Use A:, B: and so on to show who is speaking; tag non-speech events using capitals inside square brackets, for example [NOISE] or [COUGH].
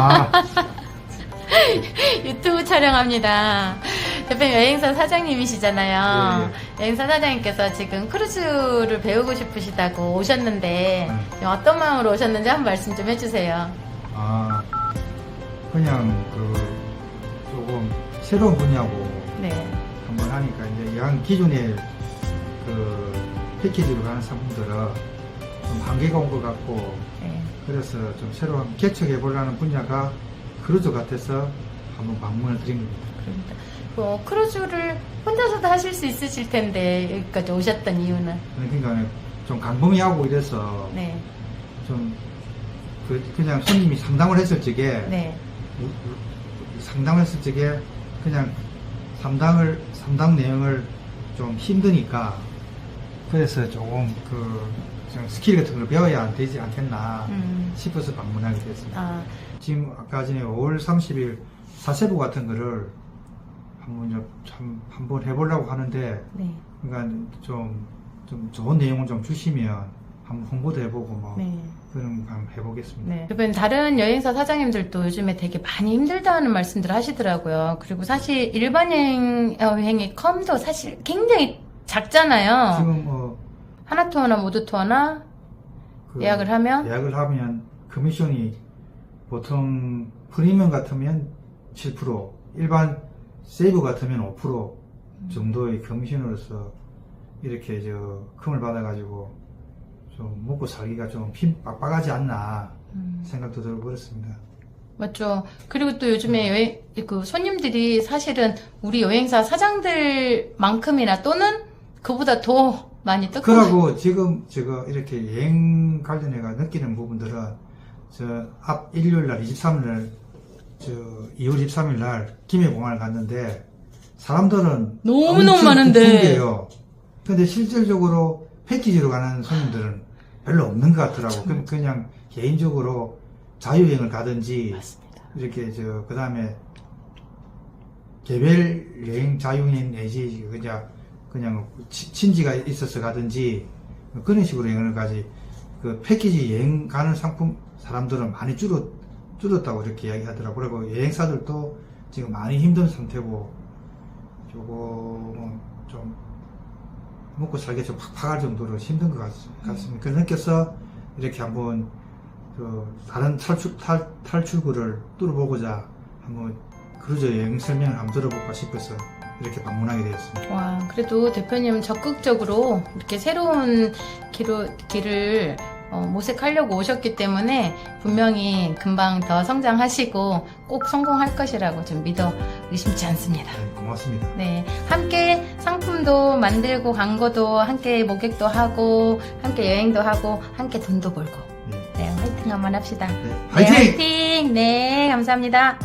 A: 아, [LAUGHS]
B: 유튜브 촬영합니다. 대표님 여행사 사장님이시잖아요. 여행사 사장님께서 지금 크루즈를 배우고 싶으시다고 오셨는데
A: 네.
B: 어떤 마음으로 오셨는지 한 말씀 좀 해주세요.
A: 아, 그냥 그 조금 새로운 분야고
B: 네.
A: 한번 하니까 이제 양 기존의 그 패키지로 가는 상품들은 좀 한계가 온 것 같고
B: 네.
A: 그래서 좀 새로 운 개척해 보려는 분야가 크루즈 같아서 한번 방문을 드린 겁니다.
B: 그러니까 뭐 크루즈를 혼자서도 하실 수 있으실 텐데 여기까지 오셨던 이유는
A: 그러니까 좀 강봉이하고 이래서
B: 네.
A: 좀 그, 그냥 손님이 상담을 했을 적에
B: 네.
A: 상담했을 적에 그냥 상담을 상담 내용을 좀 힘드니까 그래서 조금 그 좀 스킬 같은 걸 배워야 되지 않겠나
B: 음.
A: 싶어서 방문하게 됐습니다.
B: 아,
A: 지금 아까 전에 5월 30일 사세보 같은 거를 한번 좀- 참 한번 해보려고 하는데
B: 네.
A: 그러니까 좀, 좀 좋은 내용을 좀 주시면 한번 홍보도 해보고 뭐
B: 네.
A: 그런 거 한번 해보겠습니다.
B: 네. 대표님 다른 여행사 사장님들도 요즘에 되게 많이 힘들다는 말씀들 하시더라고요. 그리고 사실 일반 여행, 여행의 컴도 사실 굉장히 작잖아요.
A: 지금 뭐
B: 하나 투어나 모두 투어나
A: 그
B: 예약을 하면
A: 예약을 하면 커미션이 보통 프리미엄 같으면 7% 일반 세이브 같으면 5% 정도의 커미션으로서 이렇게 저 금을 받아가지고 좀 먹고 살기가 좀힘 빡빡하지 않나
B: 음,
A: 생각도 들고 그렇습니다.
B: 맞죠. 그리고 또 요즘에 여행 그 손님들이 사실은 우리 여행사 사장들만큼이나 또는 그보다 더 많이 뜨고
A: 그러고 지금 제가 이렇게 여행 관련해가 느끼는 부분들은 저 앞 일요일 날 23일 날, 저 2월 23일 날 김해공항을 갔는데 사람들은
B: 너무너무 많은데.
A: 북풍이에요. 근데 실질적으로 패키지로 가는 손님들은 별로 없는 것 같더라고.
B: 그쵸,
A: 그럼 그냥 개인적으로 자유여행을 가든지
B: 맞습니다.
A: 이렇게 저 그다음에 개별 여행 자유여행 내지 그냥 그냥 치- 친지가 있어서 가든지 그런 식으로 여행을 가지 그 패키지 여행 가는 상품 사람들은 많이 줄었 줄었다고 이렇게 이야기하더라고 그리고 여행사들도 지금 많이 힘든 상태고 조금 좀 먹고 살기 좀 팍팍할 정도로 힘든 것 같, 같습니다. 그래서 느껴서 이렇게 한번 그 다른 탈출 탈, 탈출구를 뚫어보고자 한번 크루즈 여행 설명을 한번 들어볼까 싶어서 이렇게 방문하게 되었습니다.
B: 와, 그래도 대표님 적극적으로 이렇게 새로운 길을, 길을 어, 모색하려고 오셨기 때문에 분명히 금방 더 성장하시고 꼭 성공할 것이라고 좀 믿어 의심치 않습니다.
A: 네, 고맙습니다.
B: 네, 함께 상품도 만들고 광고도 함께 목격도 하고 함께 여행도 하고 함께 돈도 벌고
A: 네,
B: 네, 화이팅 한번 합시다.
A: 네,
B: 네,
A: 화이팅!
B: 화이팅! 네, 감사합니다.